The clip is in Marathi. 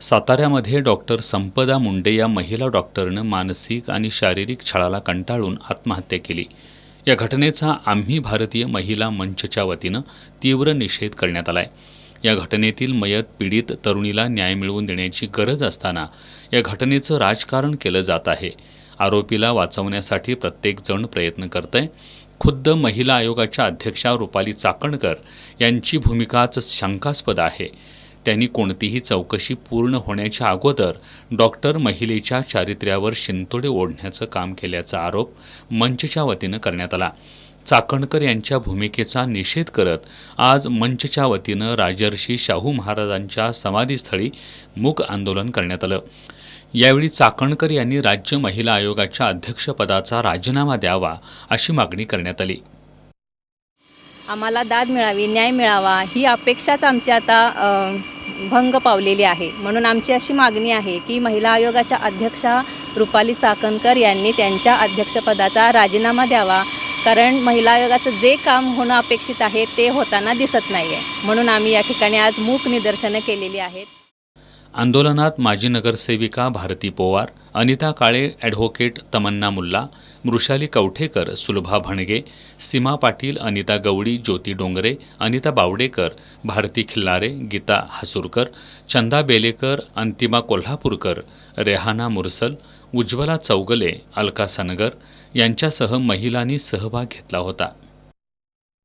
साताऱ्यामध्ये डॉक्टर संपदा मुंडे या महिला डॉक्टरनं मानसिक आणि शारीरिक छळाला कंटाळून आत्महत्या केली. या घटनेचा आम्ही भारतीय महिला मंचच्या वतीनं तीव्र निषेध करण्यात आला आहे या घटनेतील मयत पीडित तरुणीला न्याय मिळवून देण्याची गरज असताना या घटनेचं राजकारण केलं जात आहे. आरोपीला वाचवण्यासाठी प्रत्येकजण प्रयत्न करतंय. खुद्द महिला आयोगाच्या अध्यक्षा रुपाली चाकणकर यांची भूमिकाच शंकास्पद आहे. त्यांनी कोणतीही चौकशी पूर्ण होण्याच्या अगोदर डॉक्टर महिलेच्या चारित्र्यावर शिंतोडे ओढण्याचं काम केल्याचा आरोप मंचच्या वतीनं करण्यात आला. चाकणकर यांच्या भूमिकेचा निषेध करत आज मंचच्या वतीनं राजर्षी शाहू महाराजांच्या समाधीस्थळी मूक आंदोलन करण्यात आलं. यावेळी चाकणकर यांनी राज्य महिला आयोगाच्या अध्यक्षपदाचा राजीनामा द्यावा अशी मागणी करण्यात आली. आम्हाला दाद मिळावी न्याय मिळावा ही अपेक्षाच आमची आता भंग पावलेली आहे. म्हणून आमची अशी मागणी आहे की महिला आयोगाच्या अध्यक्षा रुपाली चाकणकर यांनी त्यांच्या अध्यक्षपदाचा राजीनामा द्यावा. कारण महिला आयोगाचं जे काम होणं अपेक्षित आहे ते होताना दिसत नाही आहे म्हणून आम्ही या ठिकाणी आज मूक निदर्शनं केलेली आहेत. आंदोलनात माजी नगरसेविका भारती पोवार अनिता काळे ॲडव्होकेट तमन्ना मुल्ला मृषाली कवठेकर सुलभा भणगे सीमा पाटील अनिता गवळी ज्योती डोंगरे अनिता बावडेकर भारती खिल्लारे गीता हसूरकर चंदा बेलेकर अंतिमा कोल्हापूरकर रेहाना मुरसल उज्ज्वला चौगले अलका सनगर यांच्यासह महिलांनी सहभाग घेतला होता.